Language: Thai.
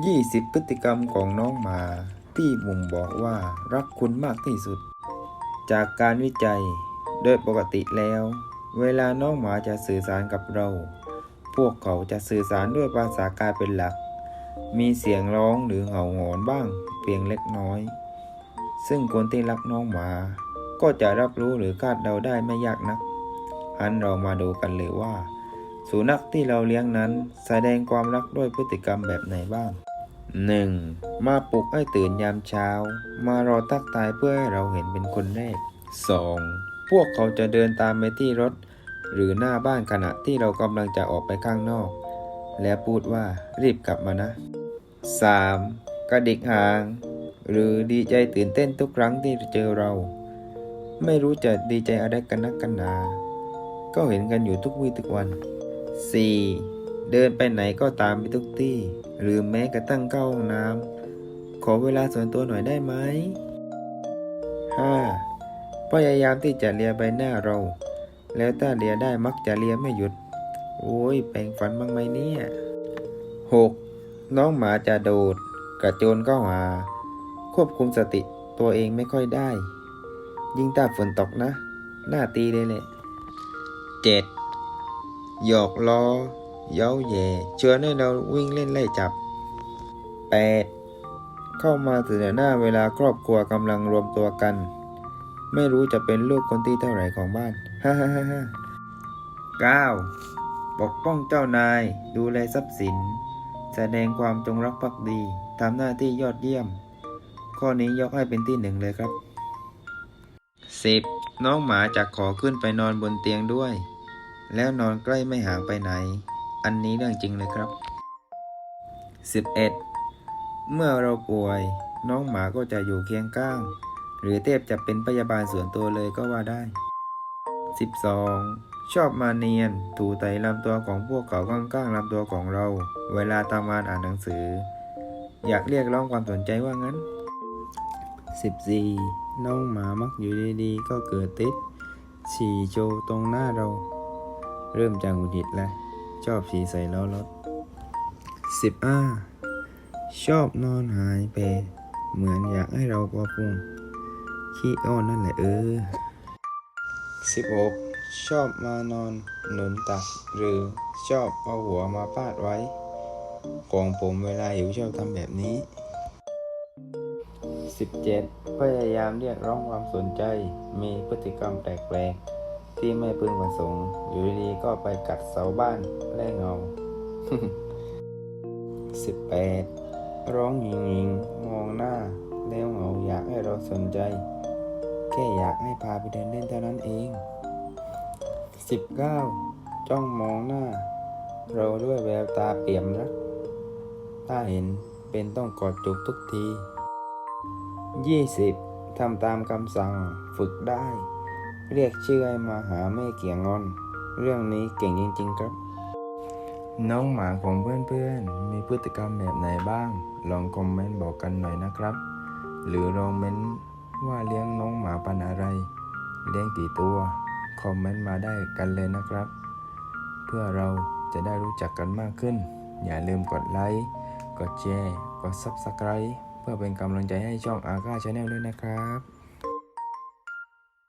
20 พฤติกรรมของน้องหมาที่บ่งบอกว่ารักคุณมากที่สุด จากการวิจัย โดยปกติแล้ว เวลาน้องหมาจะสื่อสารกับเรา พวกเขาจะสื่อสารด้วยภาษากายเป็นหลัก มีเสียงร้องหรือเห่าหอนบ้าง เพียงเล็กน้อย ซึ่งคนที่รักน้องหมา ก็จะรับรู้หรือคาดเดาได้ไม่ยากนัก หันเรามาดูกันเลยว่า สุนัขที่เราเลี้ยงนั้น แสดงความรักด้วยพฤติกรรมแบบไหนบ้าง 1. มาปลุกให้ตื่นยามเช้า มารอทักทายเพื่อให้เราเห็นเป็นคนแรก 2. พวกเขาจะเดินตามไปที่รถ หรือหน้าบ้านขณะที่เรากำลังจะออกไปข้างนอก และพูดว่ารีบกลับมานะ 3. กระดิกหาง หรือดีใจตื่นเต้นทุกครั้งที่เจอเรา ไม่รู้จะดีใจอะไรกันนักกันหนา ก็เห็นกันอยู่ทุกวี่ทุกวัน 4. เดินไปไหนก็ตามไปทุกที่ หรือแม้กระทั่งเข้าห้องน้ำขอเวลาส่วนตัวหน่อยได้ไหม 5. พยายามที่จะเลียใบหน้าเรา แล้วถ้าเลียได้มักจะเลียไม่หยุด โอ้ยแปรงฟันบ้างไหมเนี่ย 6. น้องหมาจะโดด กระโจนเข้าหา ควบคุมสติตัวเองไม่ค่อยได้ ยิ่งถ้าฝนตกนะ หน้าตีเลยแหละ 7. หยอกล้อ เย้าแย่เชวนให้เราวิ่งเล่นไล่จับ 8. เข้ามาถึงหน้าเวลาครอบครัวกำลังรวมตัวกัน ไม่รู้จะเป็นลูกคนที่เท่าไหร่ของบ้านฮ่าฮ่าฮ่าฮ่า 9. ปกป้องเจ้านาย ดูแลทรัพย์สิน แสดงความจงรักภักดีทำหน้าที่ยอดเยี่ยม ข้อนี้ยกให้เป็นที่หนึ่งเลยครับ 10. น้องหมาจะขอขึ้นไปนอนบนเตียงด้วย แล้วนอนใกล้ไม่ห่างไปไหน อันนี้เรื่องจริงเลยครับ 11. เมื่อเราป่วย น้องหมาก็จะอยู่เคียงข้าง หรือเทบจะเป็นพยาบาลส่วนตัวเลยก็ว่าได้ 12. ชอบมาเนียน ถูไตลำตัวของพวกเขาข้างๆลำตัวของเรา เวลาทำงานอ่านหนังสือ อยากเรียกร้องความสนใจว่างั้น 14. น้องหมามักอยู่ดีๆ ก็เกิดติดฉี่โชว์ตรงหน้าเรา เริ่มจากหงุดหงิดแล้ว ชอบฉี่ใส่ล้อรถ 15. ชอบนอนหายไป เหมือนอยากให้เรากอพุงขี้อ้อนนั่นแหละเออ 16. ชอบมานอนหนุนตัก หรือชอบเอาหัวมาพาดไว้ ของผมเวลาหิวชอบทำแบบนี้ 17. พยายามเรียกร้องความสนใจ มีพฤติกรรมแปลกๆ ที่ไม่พึงประสงค์อยู่ดีๆก็ไปกัดเสาบ้านและเงา 18. ร้องหญิงๆมองหน้า แล้วเหงาอยากให้เราสนใจ แค่อยากให้พาไปเดินเล่นเท่านั้นเอง 19. จ้องมองหน้า เราด้วยแววตาเปี่ยมรักถ้าเห็นเป็นต้องกอดจุกทุกที 20. ทำตามคำสั่งฝึกได้ เรียกชื่อให้มาหาไม่เกี่ยงงอน เรื่องนี้เก่งจริง ๆ ครับ น้องหมาของเพื่อนๆ มีพฤติกรรมแบบไหนบ้าง ลองคอมเมนต์บอกกันหน่อยนะครับ หรือลองเม้นว่าเลี้ยงน้องหมาปันอะไร เลี้ยงกี่ตัว คอมเมนต์มาได้กันเลยนะครับ เพื่อเราจะได้รู้จักกันมากขึ้น อย่าลืมกดไลค์กดแชร์กด Subscribe เพื่อเป็นกำลังใจให้ช่องอาก้าชาแนลด้วยนะครับ